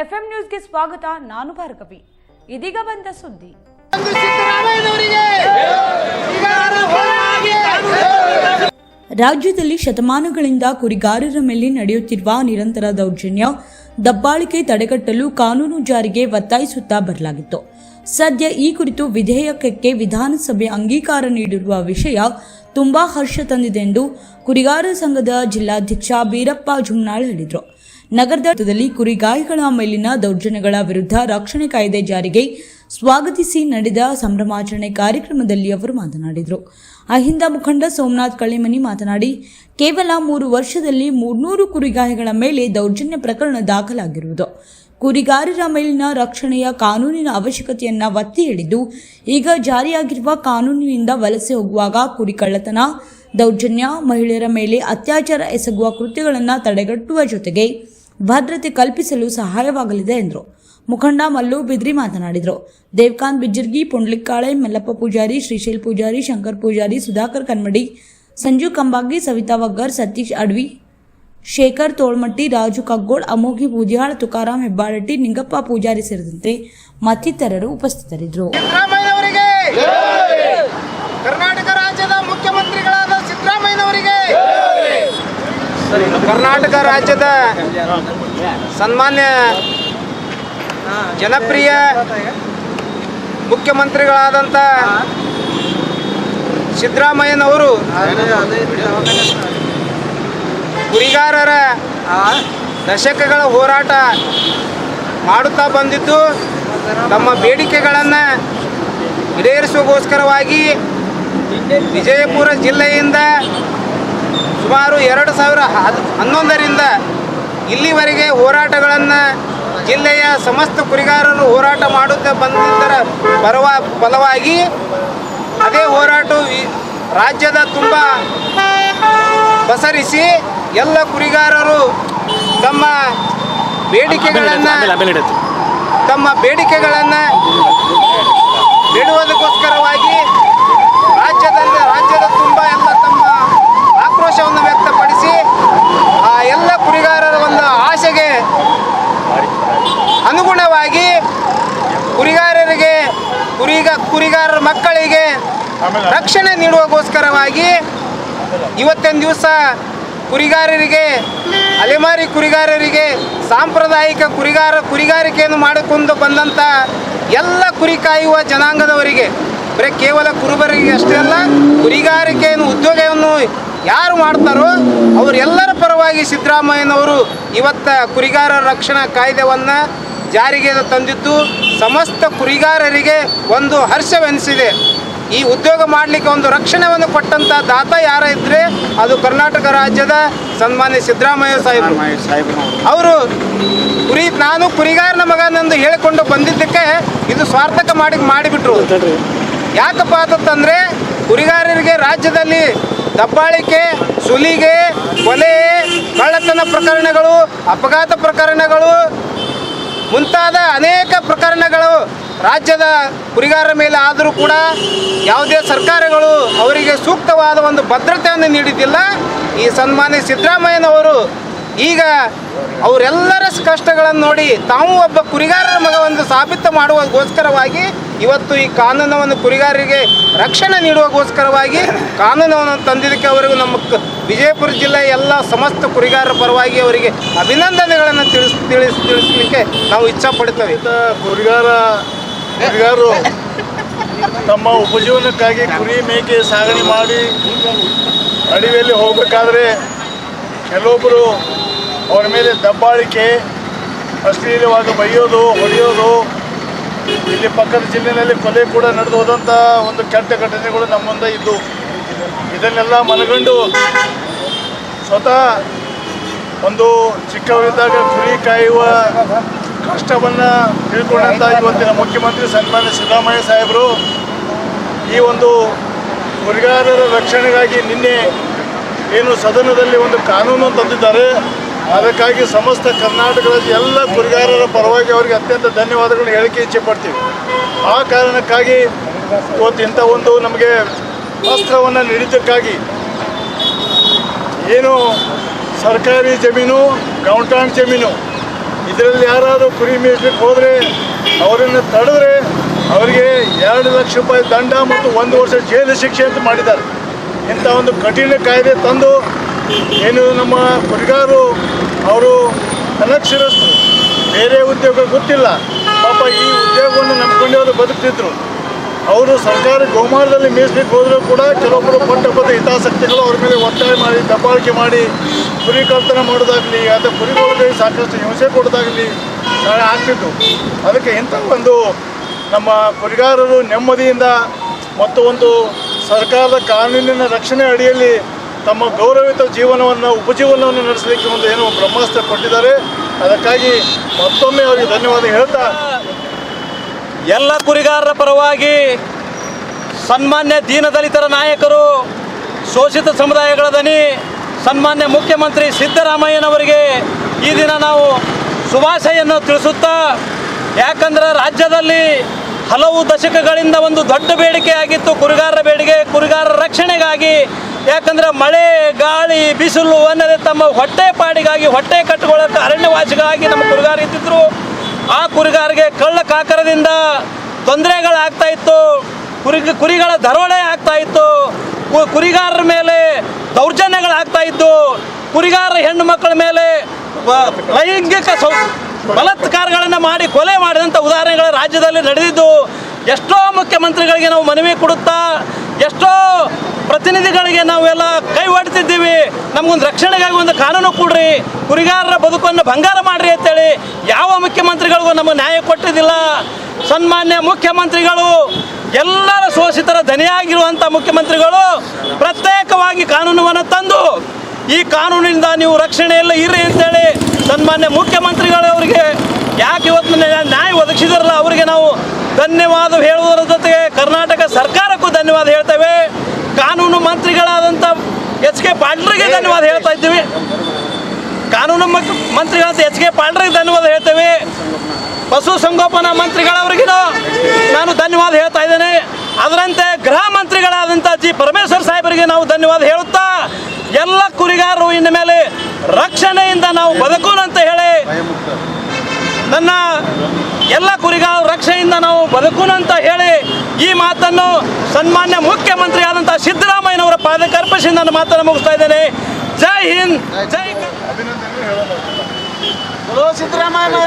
FM ನ್ಯೂಸ್ಗೆ ಸ್ವಾಗತ, ನಾನು ಭಾರ್ಗವಿ. ಇದೀಗ ಬಂದ ಸುದ್ದಿ. ರಾಜ್ಯದಲ್ಲಿ ಶತಮಾನಗಳಿಂದ ಕುರಿಗಾರರ ಮೇಲೆ ನಡೆಯುತ್ತಿರುವ ನಿರಂತರ ದೌರ್ಜನ್ಯ, ದಬ್ಬಾಳಿಕೆ ತಡೆಗಟ್ಟಲು ಕಾನೂನು ಜಾರಿಗೆ ಒತ್ತಾಯಿಸುತ್ತಾ ಬರಲಾಗಿತ್ತು. ಸದ್ಯ ಈ ಕುರಿತು ವಿಧೇಯಕಕ್ಕೆ ವಿಧಾನಸಭೆ ಅಂಗೀಕಾರ ನೀಡಿರುವ ವಿಷಯ ತುಂಬಾ ಹರ್ಷ ತಂದಿದೆ ಎಂದು ಕುರಿಗಾರರ ಸಂಘದ ಜಿಲ್ಲಾಧ್ಯಕ್ಷ ಬೀರಪ್ಪ ಜುಮ್ನಾಳ್ ಹೇಳಿದರು. ನಗರದ ವೃತ್ತದಲ್ಲಿ ಕುರಿಗಾಯಿಗಳ ಮೇಲಿನ ದೌರ್ಜನ್ಯಗಳ ವಿರುದ್ಧ ರಕ್ಷಣೆ ಕಾಯ್ದೆ ಜಾರಿಗೆ ಸ್ವಾಗತಿಸಿ ನಡೆದ ಸಂಭ್ರಮಾಚರಣೆ ಕಾರ್ಯಕ್ರಮದಲ್ಲಿ ಅವರು ಮಾತನಾಡಿದರು. ಅಹಿಂದ ಮುಖಂಡ ಸೋಮನಾಥ್ ಕಳ್ಳಿಮನಿ ಮಾತನಾಡಿ, ಕೇವಲ ಮೂರು ವರ್ಷದಲ್ಲಿ ಮೂರ್ನೂರು ಕುರಿಗಾಯಿಗಳ ಮೇಲೆ ದೌರ್ಜನ್ಯ ಪ್ರಕರಣ ದಾಖಲಾಗಿರುವುದು. ಕುರಿಗಾರರ ಮೇಲಿನ ರಕ್ಷಣೆಯ ಕಾನೂನಿನ ಅವಶ್ಯಕತೆಯನ್ನು ಒತ್ತಿ ಹಿಡಿದು ಈಗ ಜಾರಿಯಾಗಿರುವ ಕಾನೂನಿನಿಂದ ವಲಸೆ ಹೋಗುವಾಗ ಕುರಿ ಕಳ್ಳತನ, ದೌರ್ಜನ್ಯ, ಮಹಿಳೆಯರ ಮೇಲೆ ಅತ್ಯಾಚಾರ ಎಸಗುವ ಕೃತ್ಯಗಳನ್ನು ತಡೆಗಟ್ಟುವ ಜೊತೆಗೆ ಭದ್ರತೆ ಕಲ್ಪಿಸಲು ಸಹಾಯವಾಗಲಿದೆ ಎಂದರು. ಮುಖಂಡ ಮಲ್ಲು ಬಿದ್ರಿ ಮಾತನಾಡಿದರು. ದೇವಕಾಂತ್ ಬಿಜ್ಜರ್ಗಿ, ಪುಂಡ್ಲಿಕ್ಕಾಳೆ, ಮಲ್ಲಪ್ಪ ಪೂಜಾರಿ, ಶ್ರೀಶೈಲ್ ಪೂಜಾರಿ, ಶಂಕರ್ ಪೂಜಾರಿ, ಸುಧಾಕರ್ ಕನ್ಮಡಿ ಸಂಜು ಕಂಬಾಗಿ, ಸವಿತಾ ವಗ್ಗರ್, ಸತೀಶ್ ಅಡ್ವಿ, ಶೇಖರ್ ತೋಳ್ಮಟ್ಟಿ, ರಾಜು ಕಗ್ಗೋಳ್, ಅಮೋಘಿ ಬೂದಿಯಾಳ್ ತುಕಾರಾಂ ಹೆಬ್ಬಾಳಟ್ಟಿ, ನಿಂಗಪ್ಪ ಪೂಜಾರಿ ಸೇರಿದಂತೆ ಮತ್ತಿತರರು ಉಪಸ್ಥಿತರಿದ್ದರು ಸಿದ್ದರಾಮಯ್ಯನವರಿಗೆ ಕರ್ನಾಟಕ ರಾಜ್ಯದ ಮುಖ್ಯಮಂತ್ರಿಗಳಾದ ಸಿದ್ದರಾಮಯ್ಯನವರಿಗೆ ಕರ್ನಾಟಕ ರಾಜ್ಯದ ಸನ್ಮಾನ್ಯ ಜನಪ್ರಿಯ ಮುಖ್ಯಮಂತ್ರಿಗಳಾದಂಥ ಸಿದ್ದರಾಮಯ್ಯನವರು ಗುರಿಗಾರರ ದಶಕಗಳ ಹೋರಾಟ ಮಾಡುತ್ತಾ ಬಂದಿದ್ದು, ತಮ್ಮ ಬೇಡಿಕೆಗಳನ್ನು ಈಡೇರಿಸುವಗೋಸ್ಕರವಾಗಿ ವಿಜಯಪುರ ಜಿಲ್ಲೆಯಿಂದ ಸುಮಾರು ಎರಡು ಸಾವಿರ ಹದ್ ಹನ್ನೊಂದರಿಂದ ಇಲ್ಲಿವರೆಗೆ ಹೋರಾಟಗಳನ್ನು ಜಿಲ್ಲೆಯ ಸಮಸ್ತ ಕುರಿಗಾರರು ಹೋರಾಟ ಮಾಡುತ್ತಾ ಬಂದಿದ್ದರ ಪರವ ಫಲವಾಗಿ ಅದೇ ಹೋರಾಟ ರಾಜ್ಯದ ತುಂಬ ಪಸರಿಸಿ ಎಲ್ಲ ಕುರಿಗಾರರು ತಮ್ಮ ಬೇಡಿಕೆಗಳನ್ನು ತಮ್ಮ ಬೇಡಿಕೆಗಳನ್ನು ಬಿಡುವುದಕ್ಕೋಸ್ಕರವಾಗಿ ರಾಜ್ಯದಲ್ಲಿ ರಾಜ್ಯದ ತುಂಬ ಎಲ್ಲ ತಮ್ಮ ಆಕ್ರೋಶವನ್ನು ವ್ಯಕ್ತಪಡಿಸಿ ಆ ಎಲ್ಲ ಕುರಿಗಾರರ ಒಂದು ಆಸೆಗೆ ಅನುಗುಣವಾಗಿ ಕುರಿಗಾರರಿಗೆ ಕುರಿಗ ಕುರಿಗಾರರ ಮಕ್ಕಳಿಗೆ ರಕ್ಷಣೆ ನೀಡುವಗೋಸ್ಕರವಾಗಿ ಇವತ್ತಿನ ದಿವಸ ಕುರಿಗಾರರಿಗೆ ಅಲೆಮಾರಿ ಕುರಿಗಾರರಿಗೆ ಸಾಂಪ್ರದಾಯಿಕ ಕುರಿಗಾರ ಕುರಿಗಾರಿಕೆಯನ್ನು ಮಾಡಿಕೊಂಡು ಬಂದಂಥ ಎಲ್ಲ ಕುರಿ ಕಾಯುವ ಜನಾಂಗದವರಿಗೆ ಬರೀ ಕೇವಲ ಕುರುಬರಿಗೆ ಅಷ್ಟೇ ಅಲ್ಲ ಕುರಿಗಾರಿಕೆಯನ್ನು ಉದ್ಯೋಗವನ್ನು ಯಾರು ಮಾಡ್ತಾರೋ ಅವರೆಲ್ಲರ ಪರವಾಗಿ ಸಿದ್ದರಾಮಯ್ಯನವರು ಇವತ್ತ ಕುರಿಗಾರರ ರಕ್ಷಣಾ ಕಾಯ್ದೆಯನ್ನು ಜಾರಿಗೆ ತಂದಿದ್ದು ಸಮಸ್ತ ಕುರಿಗಾರರಿಗೆ ಒಂದು ಹರ್ಷವೆನಿಸಿದೆ. ಈ ಉದ್ಯೋಗ ಮಾಡಲಿಕ್ಕೆ ಒಂದು ರಕ್ಷಣೆಯನ್ನು ಕೊಟ್ಟಂತ ದಾತ ಯಾರ ಇದ್ರೆ ಅದು ಕರ್ನಾಟಕ ರಾಜ್ಯದ ಸನ್ಮಾನ್ಯ ಸಿದ್ದರಾಮಯ್ಯ ಸಾಹೇಬರು. ಅವರು ಕುರಿ ನಾನು ಕುರಿಗಾರನ ಮಗನಂದು ಹೇಳಿಕೊಂಡು ಬಂದಿದ್ದಕ್ಕೆ ಇದು ಸ್ವಾರ್ಥಕ ಮಾಡಿ ಮಾಡಿಬಿಟ್ರು. ಯಾಕಪ್ಪ ಅಂತಂದ್ರೆ ಕುರಿಗಾರರಿಗೆ ರಾಜ್ಯದಲ್ಲಿ ದಬ್ಬಾಳಿಕೆ ಸುಲಿಗೆ ಕೊಲೆ ಕಳ್ಳತನ ಪ್ರಕರಣಗಳು ಅಪಘಾತ ಪ್ರಕರಣಗಳು ಮುಂತಾದ ಅನೇಕ ಪ್ರಕರಣಗಳು ರಾಜ್ಯದ ಕುರಿಗಾರರ ಮೇಲೆ ಆದರೂ ಕೂಡ ಯಾವುದೇ ಸರ್ಕಾರಗಳು ಅವರಿಗೆ ಸೂಕ್ತವಾದ ಒಂದು ಭದ್ರತೆಯನ್ನು ನೀಡಿದ್ದಿಲ್ಲ. ಈ ಸನ್ಮಾನ್ಯ ಸಿದ್ದರಾಮಯ್ಯನವರು ಈಗ ಅವರೆಲ್ಲರ ಕಷ್ಟಗಳನ್ನು ನೋಡಿ ತಾವು ಒಬ್ಬ ಕುರಿಗಾರರ ಮಗವನ್ನು ಸಾಬೀತು ಮಾಡುವಗೋಸ್ಕರವಾಗಿ ಇವತ್ತು ಈ ಕಾನೂನವನ್ನು ಕುರಿಗಾರರಿಗೆ ರಕ್ಷಣೆ ನೀಡುವಗೋಸ್ಕರವಾಗಿ ಕಾನೂನವನ್ನು ತಂದಿದ್ದಕ್ಕೆ ಅವರಿಗೂ ನಮ್ಮ ವಿಜಯಪುರ ಜಿಲ್ಲೆಯ ಎಲ್ಲ ಸಮಸ್ತ ಕುರಿಗಾರರ ಪರವಾಗಿ ಅವರಿಗೆ ಅಭಿನಂದನೆಗಳನ್ನು ತಿಳಿಸ್ ತಿಳಿಸ್, ತಿಳಿಸಲಿಕ್ಕೆ ನಾವು ಇಚ್ಛಪಡ್ತೇವೆ ಕುರಿಗಾರ, ಕುರಿಗಾರರು ತಮ್ಮ ಉಪಜೀವನಕ್ಕಾಗಿ ಕುರಿ ಮೇಕೆ ಸಾಗಣೆ ಮಾಡಿ ಅಡಿಯಲ್ಲಿ ಹೋಗಬೇಕಾದ್ರೆ ಕೆಲವೊಬ್ಬರು ಅವರ ಮೇಲೆ ದಬ್ಬಾಳಿಕೆ, ಅಶ್ಲೀಲವಾಗಿ ಬೈಯೋದು, ಹೊಡೆಯೋದು ಇಲ್ಲಿ ಪಕ್ಕದ ಜಿಲ್ಲೆಯಲ್ಲಿ ಕೊಲೆ ಕೂಡ ನಡೆದು ಹೋದಂಥ ಒಂದು ಕೆಟ್ಟ ಘಟನೆಗಳು ನಮ್ಮ ಮುಂದೆ ಇದ್ದು ಇದನ್ನೆಲ್ಲ ಮನಗಂಡು ಸ್ವತಃ ಒಂದು ಚಿಕ್ಕವರಿದ್ದಾಗ ಕುರಿ ಕಾಯುವ ಕಷ್ಟವನ್ನು ತಿಳ್ಕೊಂಡಂಥ ಇವತ್ತಿನ ಮುಖ್ಯಮಂತ್ರಿ ಸನ್ಮಾನ್ಯ ಸಿದ್ದರಾಮಯ್ಯ ಸಾಹೇಬರು ಈ ಒಂದು ಕುರಿಗಾರರ ರಕ್ಷಣೆಗಾಗಿ ನಿನ್ನೆ ಏನು ಸದನದಲ್ಲಿ ಒಂದು ಕಾನೂನು ತಂದಿದ್ದಾರೆ. ಅದಕ್ಕಾಗಿ ಸಮಸ್ತ ಕರ್ನಾಟಕದ ಎಲ್ಲ ಕುರಿಗಾರರ ಪರವಾಗಿ ಅವರಿಗೆ ಅತ್ಯಂತ ಧನ್ಯವಾದಗಳನ್ನು ಹೇಳಿಕೆ ಇಚ್ಛೆ ಪಡ್ತೀವಿ. ಆ ಕಾರಣಕ್ಕಾಗಿ ಇವತ್ತು ಇಂಥ ಒಂದು ನಮಗೆ ವಸ್ತ್ರವನ್ನು ನೀಡಿದ್ದಕ್ಕಾಗಿ ಏನು ಸರ್ಕಾರಿ ಜಮೀನು ಗೌಂಟಾಣ್ ಜಮೀನು, ಇದರಲ್ಲಿ ಯಾರಾದರೂ ಕುರಿ ಮೀಸಲಿಕ್ಕೆ ಹೋದರೆ ಅವರನ್ನು ತಡೆದ್ರೆ ಅವರಿಗೆ ಎರಡು ಲಕ್ಷ ರೂಪಾಯಿ ದಂಡ ಮತ್ತು ಒಂದು ವರ್ಷ ಜೈಲು ಶಿಕ್ಷೆ ಅಂತ ಮಾಡಿದ್ದಾರೆ. ಇಂಥ ಒಂದು ಕಠಿಣ ಕಾಯ್ದೆ ತಂದು ಏನು ನಮ್ಮ ಕುರಿಗಾರರು ಅವರು ಅನಕ್ಷರಸ್ಥರು ಬೇರೆ ಉದ್ಯೋಗ ಗೊತ್ತಿಲ್ಲ. ಪಾಪ ಈ ಉದ್ಯೋಗವನ್ನು ಅವರು ಬದುಕ್ತಿದ್ರು. ಅವರು ಸರ್ಕಾರಿ ಗೋಮಾಳದಲ್ಲಿ ಮೀಸಲಿಕ್ಕೆ ಹೋದರೂ ಕೂಡ ಕೆಲವೊಬ್ಬರು ಪಟ್ಟಬದ್ಧ ಹಿತಾಸಕ್ತಿಗಳು ಅವ್ರ ಮೇಲೆ ಒತ್ತಾಯ ಮಾಡಿ, ದಬ್ಬಾಳಿಕೆ ಮಾಡಿ, ಕುರಿ ಕಲ್ತನ ಮಾಡೋದಾಗಲಿ ಅಥವಾ ಕುರಿಗಳಿಗೆ ಸಾಕಷ್ಟು ಹಿಂಸೆ ಕೊಡೋದಾಗಲಿ ನಾಳೆ ಆಗ್ತಿತ್ತು. ಅದಕ್ಕೆ ಇಂಥ ಒಂದು ನಮ್ಮ ಕುರಿಗಾರರು ನೆಮ್ಮದಿಯಿಂದ ಮತ್ತು ಒಂದು ಸರ್ಕಾರದ ಕಾನೂನಿನ ರಕ್ಷಣೆ ಅಡಿಯಲ್ಲಿ ತಮ್ಮ ಗೌರವಿತ ಜೀವನವನ್ನು, ಉಪಜೀವನವನ್ನು ನಡೆಸಲಿಕ್ಕೆ ಒಂದು ಏನೋ ಬ್ರಹ್ಮಾಸ್ತ್ರ ಕೊಟ್ಟಿದ್ದಾರೆ. ಅದಕ್ಕಾಗಿ ಮತ್ತೊಮ್ಮೆ ಅವರಿಗೆ ಧನ್ಯವಾದ ಹೇಳ್ತಾ ಎಲ್ಲ ಕುರಿಗಾರರ ಪರವಾಗಿ ಸನ್ಮಾನ್ಯ ದೀನದಲಿತರ ನಾಯಕರು, ಶೋಷಿತ ಸಮುದಾಯಗಳ ದನಿ, ಸನ್ಮಾನ್ಯ ಮುಖ್ಯಮಂತ್ರಿ ಸಿದ್ದರಾಮಯ್ಯನವರಿಗೆ ಈ ದಿನ ನಾವು ಶುಭಾಶಯನ್ನು ತಿಳಿಸುತ್ತಾ, ಯಾಕಂದ್ರೆ ರಾಜ್ಯದಲ್ಲಿ ಹಲವು ದಶಕಗಳಿಂದ ಒಂದು ದೊಡ್ಡ ಬೇಡಿಕೆ ಆಗಿತ್ತು ಕುರಿಗಾರರ ಬೇಡಿಕೆ, ಕುರಿಗಾರರ ರಕ್ಷಣೆಗಾಗಿ ಯಾಕಂದ್ರೆ ಮಳೆ, ಗಾಳಿ, ಬಿಸಿಲು ಅನ್ನದೇ ತಮ್ಮ ಹೊಟ್ಟೆ ಪಾಡಿಗಾಗಿ, ಹೊಟ್ಟೆ ಕಟ್ಟಿಕೊಳ್ಳೋಕೆ ಅರಣ್ಯವಾಸಿಗಾಗಿ ನಮ್ಮ ಕುರಿಗಾರ ಇದ್ದಿದ್ರು. ಆ ಕುರಿಗಾರಿಗೆ ಕಳ್ಳ ಕಾಕರದಿಂದ ತೊಂದರೆಗಳಾಗ್ತಾ ಇತ್ತು. ಕುರಿ, ಕುರಿಗಳ ದರೋಡೆ ಆಗ್ತಾ ಇತ್ತು. ಕುರಿಗಾರರ ಮೇಲೆ ದೌರ್ಜನ್ಯಗಳಾಗ್ತಾ ಇದ್ದು. ಕುರಿಗಾರರ ಹೆಣ್ಣು ಮಕ್ಕಳ ಮೇಲೆ ಲೈಂಗಿಕ ಸೌ, ಬಲಾತ್ಕಾರಗಳನ್ನು ಮಾಡಿ ಕೊಲೆ ಮಾಡಿದಂಥ ಉದಾಹರಣೆಗಳು ರಾಜ್ಯದಲ್ಲಿ ನಡೆದಿದ್ದು. ಎಷ್ಟೋ ಮುಖ್ಯಮಂತ್ರಿಗಳಿಗೆ ನಾವು ಮನವಿ ಕೊಡುತ್ತಾ ಎಷ್ಟೋ ಪ್ರತಿನಿಧಿಗಳಿಗೆ ನಾವೆಲ್ಲ ಕೈ ಒಡ್ತಿದ್ದೀವಿ. ನಮಗೊಂದು ರಕ್ಷಣೆಗಾಗಿ ಒಂದು ಕಾನೂನು ಕೊಡ್ರಿ. ಕುರಿಗಾರರ ಬದುಕನ್ನು ಬಂಗಾರ ಮಾಡ್ರಿ ಅಂತೇಳಿ ಯಾವ ಮುಖ್ಯಮಂತ್ರಿಗಳಿಗೂ ನಮಗೆ ನ್ಯಾಯ ಕೊಟ್ಟಿದ್ದಿಲ್ಲ. ಸನ್ಮಾನ್ಯ ಮುಖ್ಯಮಂತ್ರಿಗಳು, ಎಲ್ಲರ ಶೋಷಿತರ ಧನಿಯಾಗಿರುವಂಥ ಮುಖ್ಯಮಂತ್ರಿಗಳು ಪ್ರತ್ಯೇಕವಾಗಿ ಕಾನೂನನ್ನು ತಂದು ಈ ಕಾನೂನಿನಿಂದ ನೀವು ರಕ್ಷಣೆಯಲ್ಲಿ ಇರ್ರಿ ಅಂತೇಳಿ ಸನ್ಮಾನ್ಯ ಮುಖ್ಯಮಂತ್ರಿಗಳವರಿಗೆ ಯಾಕೆ ಇವತ್ತು ನ್ಯಾಯ ಒದಗಿಸಿದಾರಲ್ಲ ಅವರಿಗೆ ನಾವು ಧನ್ಯವಾದ ಹೇಳುವುದರ ಜೊತೆಗೆ ಕರ್ನಾಟಕ ಸರ್ಕಾರಕ್ಕೂ ಧನ್ಯವಾದ ಹೇಳ್ತೇವೆ. ಕಾನೂನು ಮಂತ್ರಿಗಳಾದಂಥ ಎಚ್ ಕೆ ಪಾಂಡ್ರಿಗೆ ಧನ್ಯವಾದ ಹೇಳ್ತಾ ಇದ್ದೀವಿ. ಕಾನೂನು ಮಂತ್ರಿಗಳಾದ ಎಚ್ ಕೆ ಪಾಂಡ್ರಿಗೆ ಧನ್ಯವಾದ ಹೇಳ್ತೇವೆ. ಪಶುಸಂಗೋಪನಾ ಮಂತ್ರಿಗಳವರಿಗೂ ನಾನು ಧನ್ಯವಾದ ಹೇಳ್ತಾ ಇದ್ದೇನೆ. ಅದರಂತೆ ಗೃಹ ಮಂತ್ರಿಗಳಾದಂಥ ಜಿ. ಪರಮೇಶ್ವರ್ ಸಾಹೇಬರಿಗೆ ನಾವು ಧನ್ಯವಾದ ಹೇಳುತ್ತಾ ಎಲ್ಲ ಕುರಿಗಾರರು ಇನ್ನ ಮೇಲೆ ರಕ್ಷಣೆಯಿಂದ ನಾವು ಬದುಕೋಣ ಅಂತ ಹೇಳಿ ನನ್ನ ಎಲ್ಲ ಕುರಿಗಾರರು ರಕ್ಷಣೆಯಿಂದ ನಾವು ಬದುಕೋಣ ಅಂತ ಹೇಳಿ ಈ ಮಾತನ್ನು ಸನ್ಮಾನ್ಯ ಮುಖ್ಯಮಂತ್ರಿ ಆದಂತಹ ಸಿದ್ದರಾಮಯ್ಯನವರ ಪಾದಕ್ಕೆ ಅರ್ಪಿಸಿ ನನ್ನ ಮಾತನ್ನು ಮುಗಿಸ್ತಾ ಇದ್ದೇನೆ ಜೈ ಹಿಂದ್, ಜೈ ಕರ್ನಾಟಕ.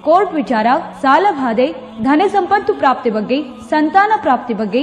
ಕೋರ್ಟ್ ವಿಚಾರ ಸಾಲಬಾಧೆ ಧನ ಸಂಪತ್ತು ಪ್ರಾಪ್ತಿ ಬಗ್ಗೆ ಸಂತಾನ ಪ್ರಾಪ್ತಿ ಬಗ್ಗೆ